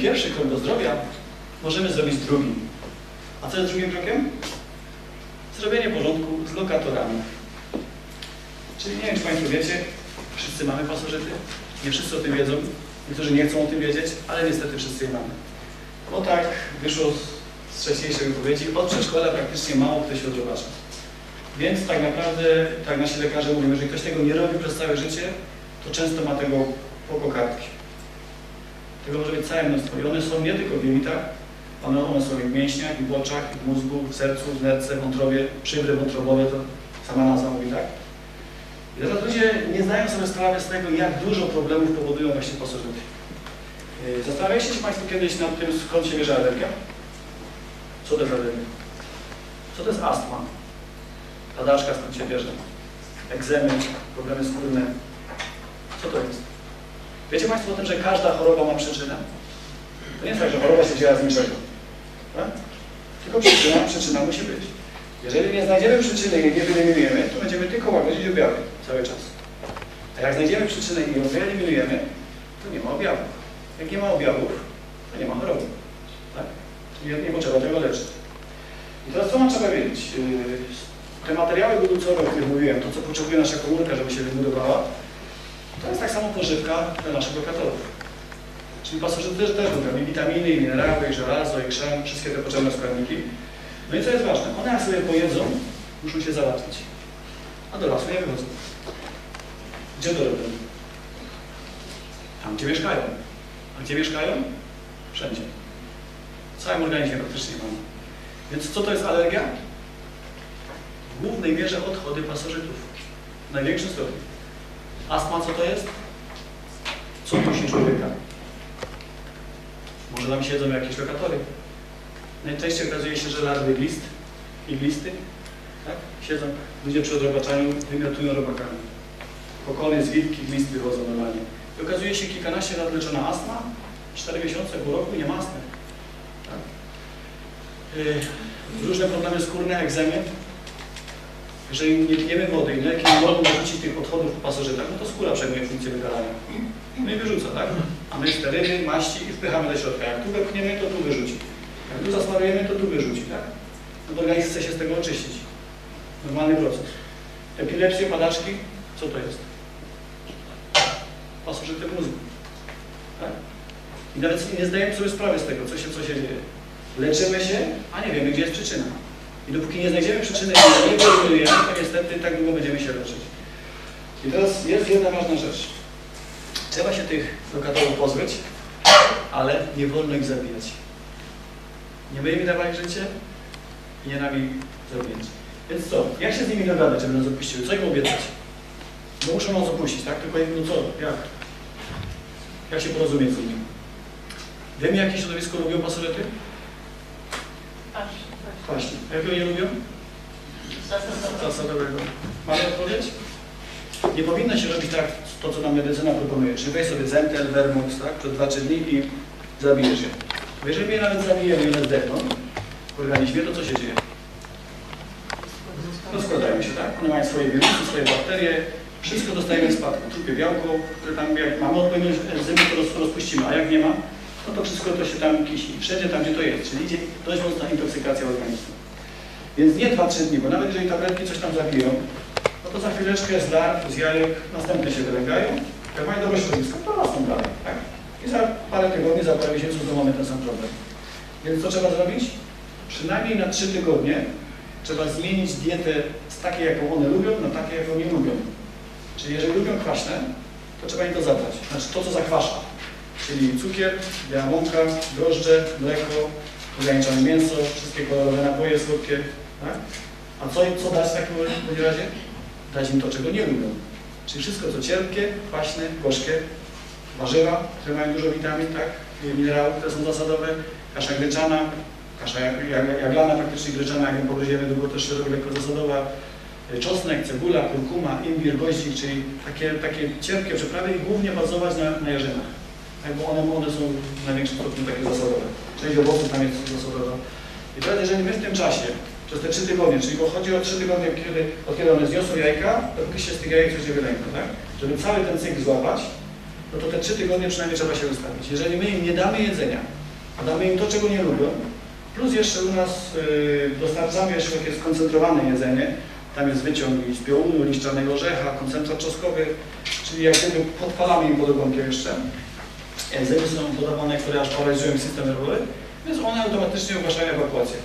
pierwszy krok do zdrowia możemy zrobić drugim. A co jest drugim krokiem? Zrobienie porządku z lokatorami. Czyli nie wiem, czy Państwo wiecie, wszyscy mamy pasożyty. Nie wszyscy o tym wiedzą. Niektórzy nie chcą o tym wiedzieć, ale niestety wszyscy je mamy. Bo tak wyszło z- z wcześniejszej wypowiedzi, od przedszkola praktycznie mało kto się odrobaczy. Więc tak naprawdę, tak nasi lekarze mówią, jeżeli ktoś tego nie robi przez całe życie, to często ma tego po kokardki. Tego może być całe mnóstwo. I one są nie tylko w jelitach, one, one są i w mięśniach, i w oczach, i w mózgu, w sercu, w nerce, wątrobie, przybry wątrobowe, to sama nazwa mówi, tak? I teraz ludzie nie zdają sobie sprawy z tego, jak dużo problemów powodują właśnie pasożyty. Zastanawialiście się Państwo kiedyś nad tym, skąd się bierze alergia? Co to jest alergia? Co to jest astma? Padaczka skąd się bierze? Egzemy, problemy skórne. Co to jest? Wiecie Państwo o tym, że każda choroba ma przyczynę? To nie jest tak, że choroba się działa z niczego. Tak? Tylko przyczyna, przyczyna musi być. Jeżeli nie znajdziemy przyczyny i nie wyeliminujemy, to będziemy tylko łagodzić objawy cały czas. A jak znajdziemy przyczynę i ją wyeliminujemy, to nie ma objawów. Jak nie ma objawów, to nie ma choroby. Tak? Czyli nie potrzeba tego leczyć. I teraz co nam trzeba wiedzieć? Yy, Te materiały budulcowe, o których mówiłem, to co potrzebuje nasza komórka, żeby się wybudowała, to jest tak samo pożywka dla naszych lokatorów. Czyli pasożyty też, też lubią i witaminy, i minerały, i żelazo, i krzem, wszystkie te potrzebne składniki. No i co jest ważne, one jak sobie pojedzą, muszą się załatwić. A do lasu nie wychodzą. Gdzie to robią? Tam, gdzie mieszkają. A gdzie mieszkają? Wszędzie. W całym organizmie praktycznie mamy. Więc co to jest alergia? W głównej mierze odchody pasożytów. W największym stopniu. Astma co to jest? Co dusi człowieka? Może tam siedzą jakieś lokatory. Najczęściej okazuje się, że larwy glist i glisty tak? siedzą, ludzie przy odrobaczaniu wymiotują robakami. Pokolenie z wilki, glist wychodzą normalnie. I okazuje się kilkanaście lat leczona astma, 4 miesiące, pół roku nie ma astmy. Tak? Yy, różne problemy skórne, egzemy. Jeżeli nie pijemy wody i leki nie mogą wyrzucić tych odchodów po pasożytach, no to skóra przejmuje funkcję wydalania. No i wyrzuca, tak? A my sterydy, maści i wpychamy do środka. Jak tu wepchniemy, to tu wyrzuci. Jak tu zasmarujemy, to tu wyrzuci, tak? No to organizm chce się z tego oczyścić. Normalny proces. Epilepsje, padaczki, co to jest? Pasożyty mózgu. Tak? I nawet nie zdajemy sobie sprawy z tego, co się, co się dzieje. Leczymy się, a nie wiemy, gdzie jest przyczyna. I dopóki nie znajdziemy przyczyny nie wyeliminujemy, to niestety tak długo będziemy się leczyć. I teraz jest jedna ważna rzecz. Trzeba się tych lokatorów pozbyć, ale nie wolno ich zabijać. Nie my im dawali życie i nie nami zabijać. Więc co? Jak się z nimi dogadać, żeby nas opuściły? Co im obiecać? Bo muszą nas opuścić, tak? Tylko no co? Jak? Jak się porozumieć z nimi? Wiemy, jakie środowisko lubią pasożyty? Właśnie. A jakiego nie lubią? Zasadowego. Mamy odpowiedź? Nie powinno się robić tak, to co nam medycyna proponuje. Czyli weź sobie Zentel, Vermux, tak, przez 2-3 dni i zabijesz je. Bo jeżeli my je nawet zabijemy i one zdechną w organizmie, to co się dzieje? Rozkładają się, tak? One mają swoje wirusy, swoje bakterie, wszystko dostajemy w spadku. Trupie białko, które tam jak mamy odpowiednie enzymy, to roz- rozpuścimy, a jak nie ma, no to wszystko to się tam kisi. Wszędzie tam, gdzie to jest. Czyli idzie dość mocna intoksykacja organizmu. Więc nie 2-3 dni, bo nawet jeżeli tabletki coś tam zabiją, no to za chwileczkę z larw, z jajek następne się wylęgają. Jak mają dobre środowisko, to rosną dalej, tak? I za parę tygodni, za parę miesięcy znowu mamy ten sam problem. Więc co trzeba zrobić? Przynajmniej na 3 tygodnie trzeba zmienić dietę z takiej, jaką one lubią, na takiej, jaką nie lubią. Czyli jeżeli lubią kwaśne, to trzeba im to zabrać. Znaczy to, co zakwasza. Czyli cukier, biała mąka, drożdże, mleko, ograniczone mięso, wszystkie kolorowe napoje słodkie. Tak? A co, co dać w takim razie? Dać im to, czego nie lubią. Czyli wszystko, co cierpkie, kwaśne, gorzkie, warzywa, które mają dużo witamin, tak? Minerałów, które są zasadowe, kasza gryczana, kasza jaglana praktycznie gryczana, jak ją pogryziemy długo, też lekko zasadowa, czosnek, cebula, kurkuma, imbir, goździk, czyli takie, takie cierpkie przyprawy i głównie bazować na, na jarzynach. Bo one, one są w największym stopniu takie zasadowe. Część owoców tam jest zasadowa. I teraz jeżeli my w tym czasie, przez te trzy tygodnie, czyli bo chodzi o trzy tygodnie, kiedy, od kiedy one zniosą jajka, dopóki się z tych jajek coś nie wylęgną, tak? Żeby cały ten cykl złapać, no to te trzy tygodnie przynajmniej trzeba się ustawić. Jeżeli my im nie damy jedzenia, a damy im to, czego nie lubią, plus jeszcze u nas y, dostarczamy jeszcze takie skoncentrowane jedzenie, tam jest wyciąg z piołunu, liszczanego orzecha, koncentrat czosnkowy, czyli jak gdyby podpalamy im pod jeszcze. Enzymy są podawane, które aż paraliżują system nerwowy, więc one automatycznie ogłaszają ewakuację.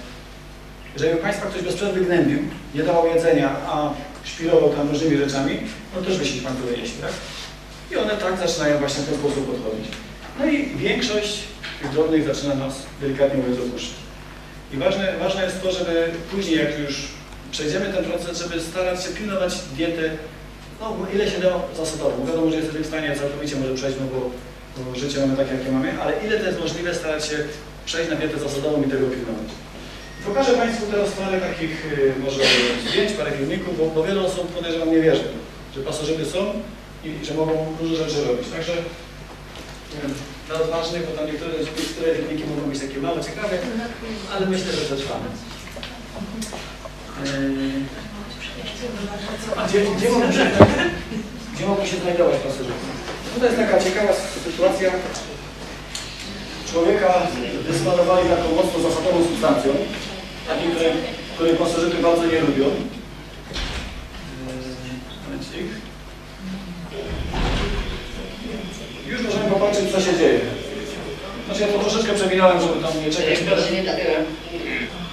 Jeżeli Państwa ktoś bez przerwy gnębił, nie dawał jedzenia, a szpirował tam różnymi rzeczami, no też by się Pan jeśli, tak? I one tak zaczynają właśnie w ten sposób podchodzić. No i większość tych drobnych zaczyna nas delikatnie mówiąc opuszczać. I ważne, ważne jest to, żeby później, jak już przejdziemy ten proces, żeby starać się pilnować dietę, no ile się da zasadowo. Wiadomo, że jesteśmy w stanie całkowicie może przejść, no bo życie mamy takie, jakie mamy, ale ile to jest możliwe starać się przejść na dietę zasadową i tego pilnować. Pokażę Państwu teraz parę takich y, może zdjęć, parę filmików, bo, bo wiele osób podejrzewam nie wierzy, że pasożyty są i że mogą dużo rzeczy robić. Także dla odważnych, bo tam niektóre, niektóre filmiki mogą być takie mało ciekawe, ale myślę, że przetrwamy. Yy, A gdzie, gdzie, mogą się, gdzie mogą się znajdować pasożyty? Tutaj jest taka ciekawa sytuacja. Człowieka dysponowali taką mocno zasadową substancją, takiej, której, której pasożyty bardzo nie lubią. Już możemy popatrzeć, co się dzieje. Znaczy ja to troszeczkę przewinąłem, żeby tam nie czekać.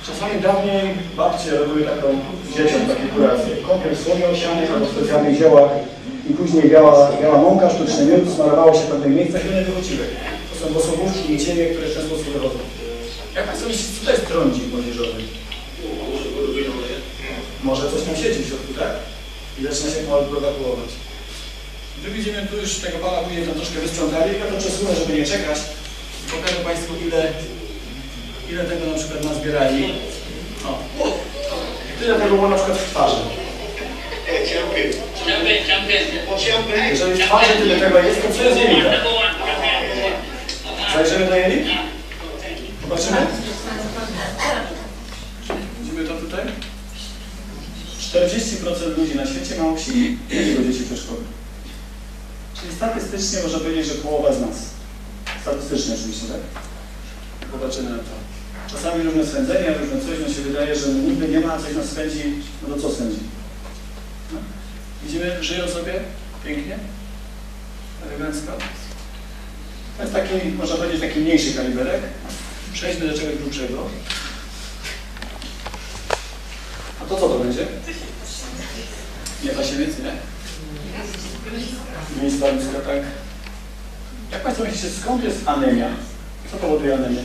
Czasami dawniej babcie robiły taką dzieciom takie kuracje. Kąpiel w słonie osianej albo w specjalnych ziołach i później biała, biała mąka, sztuczny miód, smarowało się w pewnych miejscach i one wychodziły. To są bosogórki i cienie, które w ten sposób wychodzą. Jak Państwo myślicie, co to jest trądzik młodzieżowy? Może coś tam siedzi w środku, tak? I zaczyna się powoli ewakuować. My widzimy tu już tego pana później tam troszkę wysprzątali. Ja to przesunę, żeby nie czekać. Pokażę Państwu ile, ile tego na przykład nazbierali. O. Tyle tego było na przykład w twarzy. Jeżeli w twarzy tyle tego jest, to co jest jelita? Zajrzymy do jelit? Zobaczymy? Widzimy to tutaj? 40% ludzi na świecie ma u siebie jednego dzieci przedszkolnych. Czyli statystycznie można powiedzieć, że połowa z nas. Statystycznie oczywiście tak. Zobaczymy na to. Czasami różne swędzenia, różne coś, no się wydaje, że nigdy nie ma, a coś nas spędzi, no to co spędzi? Widzimy, żyją sobie pięknie, elegancko. To jest taki, można powiedzieć, taki mniejszy kaliberek. Przejdźmy do czegoś grubszego. A to co to będzie? Nie pasiemiec, nie? Miejsca ludzka, tak. Jak Państwo myślicie, skąd jest anemia? Co powoduje anemię?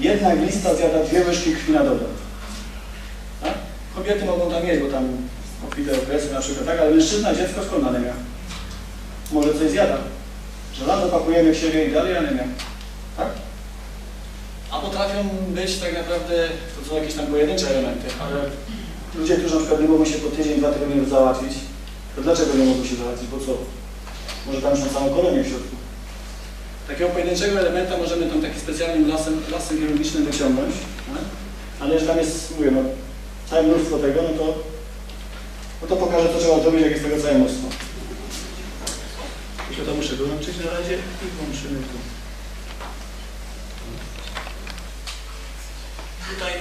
Jedna glista zjada dwie łyżki krwi na dobę. Tak? Kobiety mogą tam mieć, bo tam obfite okresy na przykład, tak? Ale mężczyzna, dziecko skąd anemia? Może coś zjada. Żelazo pakujemy w siebie i dalej anemia. Tak? A potrafią być tak naprawdę, to są jakieś tam pojedyncze elementy, ale ludzie, którzy na przykład nie mogą się po tydzień, dwa tygodnie załatwić, to dlaczego nie mogą się załatwić? Po co? Może tam już na całą kolonię w środku. Takiego pojedynczego elementa możemy tam takim specjalnym lasem, lasem chirurgicznym wyciągnąć, tak? ale że tam jest, mówię, no, całe mnóstwo tego, no to, no to pokażę, co trzeba zrobić, jak jest tego całe mnóstwo. Tylko to muszę wyłączyć na razie i włączymy tu. Tutaj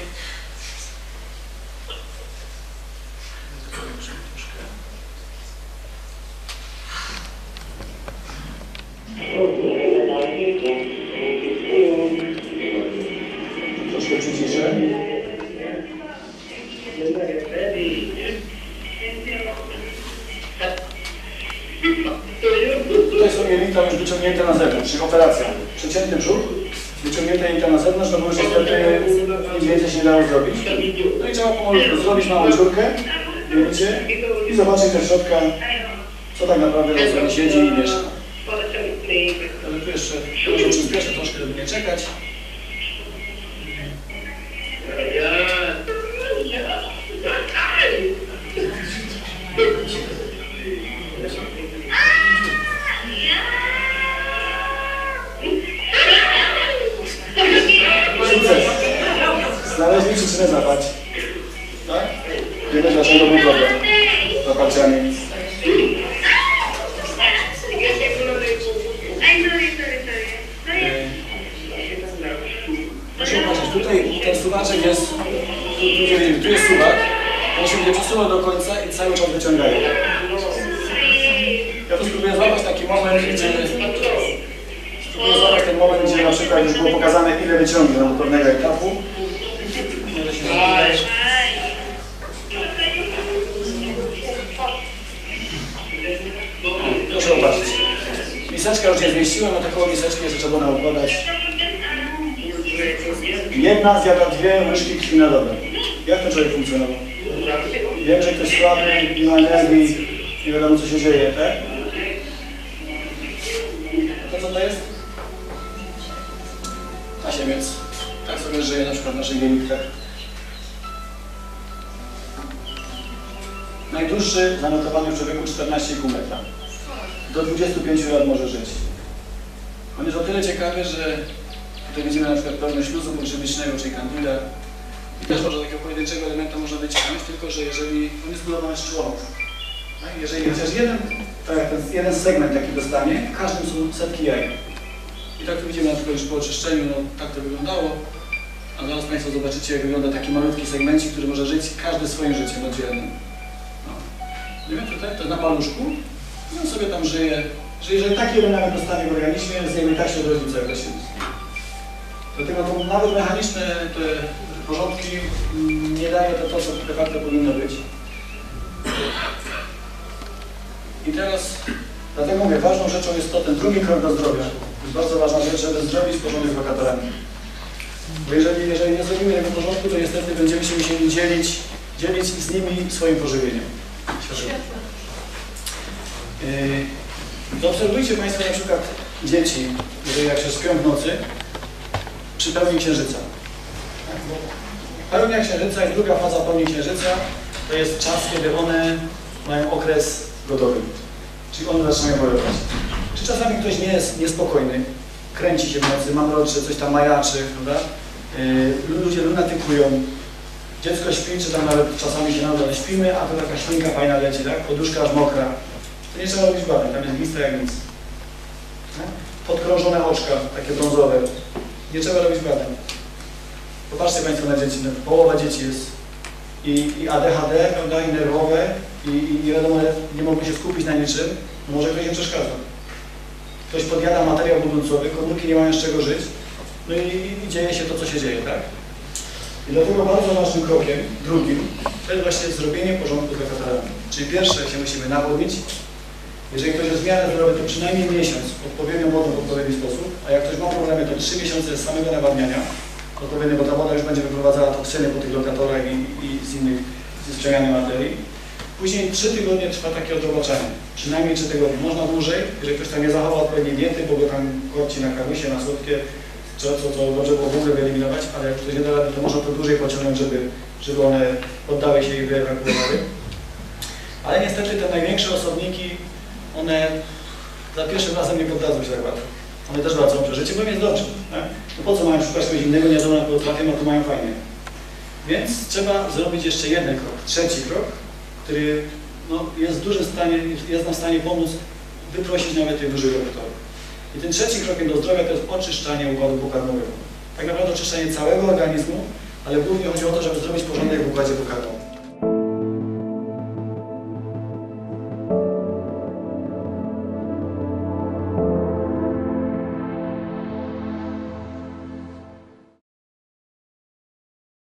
Tutaj są jelita już wyciągnięte na zewnątrz, czyli operacja. Przeciętny brzuch, wyciągnięte jelita na zewnątrz, no bo już niestety nic więcej się nie dało zrobić. No i trzeba powolutku zrobić małą dziurkę, widzicie, i zobaczyć do środka, co tak naprawdę sobie siedzi i mieszka. Ale tu jeszcze może przyspieszę troszkę, żeby nie czekać. Suwaczek jest, tu, tu, nie jest suwak, on się będzie przesuwał do końca i cały czas wyciągaje. Ja tu spróbuję złapać taki moment, gdzie spróbuję złapać ten moment, gdzie na przykład już było pokazane ile wyciągnie do pewnego etapu. Proszę zobaczyć. Miseczka już nie zmieściła, no taką miseczkę jeszcze trzeba naukładać. Jedna zjada dwie łyżki krwi na dobę. Jak ten człowiek funkcjonował? Wiem, że ktoś słaby, nie ma energii, nie wiadomo co się dzieje, tak? To co to jest? Tasiemiec. Tak sobie żyje na przykład w naszych dziennikach. Najdłuższy zanotowany w człowieku 14,5 metra. Do 25 lat może żyć. On jest o tyle ciekawy, że tutaj widzimy na przykład pełne śluzu pokrzywicznego, czyli kandila. I też może takiego pojedynczego elementa można wyciągnąć, tylko że jeżeli on jest zbudowany z członów. Tak? Jeżeli chociaż jeden, tak, jak jeden segment taki dostanie, każdym są setki jaj. I tak tu widzimy na przykład już po oczyszczeniu, no tak to wyglądało. A zaraz Państwo zobaczycie, jak wygląda taki malutki segmencik, który może żyć każdy swoim życiem oddzielnym. No. Nie wiem, tutaj to na paluszku. I on sobie tam żyje. Że jeżeli taki element zostanie w organizmie, z niego i tak się odrodzi cały czas. Dlatego to nawet mechaniczne te porządki mm, nie daje to, to co de facto powinno być. I teraz, dlatego mówię, ważną rzeczą jest to ten drugi krok do zdrowia. To jest bardzo ważna rzecz, żeby zdrowić porządek z lokatorami. Bo jeżeli, jeżeli nie zrobimy tego porządku, to niestety będziemy się musieli dzielić, dzielić z nimi swoim pożywieniem. Yy, Zaobserwujcie Państwo na przykład dzieci, że jak się śpią w nocy, przy pełni księżyca. Pełnia księżyca jest druga faza pełni księżyca, to jest czas, kiedy one mają okres gotowy. Czyli one zaczynają wojować. Czy czasami ktoś nie jest niespokojny, kręci się w nocy, mamroczy, coś tam majaczy, prawda? Yy, ludzie lunatykują, dziecko śpi, czy tam nawet czasami się nada, śpimy, a tu taka ślinka fajna leci, tak? Poduszka aż mokra. To nie trzeba robić badań, tam jest glista jak nic. Tak? Podkrążone oczka, takie brązowe. Nie trzeba robić badań. Popatrzcie Państwo na dzieci, no, połowa dzieci jest i, i ADHD, prawda, i nerwowe, i, i nie wiadomo, nie mogą się skupić na niczym, no może ktoś im przeszkadza. Ktoś podjada materiał budulcowy, komórki nie mają z czego żyć, no i, i dzieje się to, co się dzieje, tak? I dlatego bardzo ważnym krokiem, drugim, to jest właśnie zrobienie porządku z lokatorami. Czyli pierwsze się musimy nawodnić. Jeżeli ktoś jest w miarę to przynajmniej miesiąc odpowiednią wodą w odpowiedni sposób, a jak ktoś ma problemy, to 3 miesiące z samego nawadniania odpowiednio, bo ta woda już będzie wyprowadzała toksyny po tych lokatorach i, i z innych, z przemiany materii. Później 3 tygodnie trwa takie odrobaczenie. Przynajmniej 3 tygodnie. Można dłużej, jeżeli ktoś tam nie zachowa odpowiedniej diety, bo go tam korci na kamusie, na słodkie, co, co, co dobrze było w ogóle wyeliminować, ale jak ktoś nie da to można to dłużej pociągnąć, żeby, żeby one poddały się i wyewakuowały. Ale niestety te największe osobniki, one za pierwszym razem nie poddadzą się tak łatwo. One też wracą przeżycie, bo im jest dobrze. Tak? No po co mają szukać czegoś innego, nie wiadomo kogo trafią, a tu mają fajnie. Więc trzeba zrobić jeszcze jeden krok, trzeci krok, który no, jest w dużym stanie, jest nam w stanie pomóc wyprosić nawet tych dużych doktorów. I tym trzecim krokiem do zdrowia to jest oczyszczanie układu pokarmowego. Tak naprawdę oczyszczanie całego organizmu, ale głównie chodzi o to, żeby zrobić porządek w układzie pokarmowym.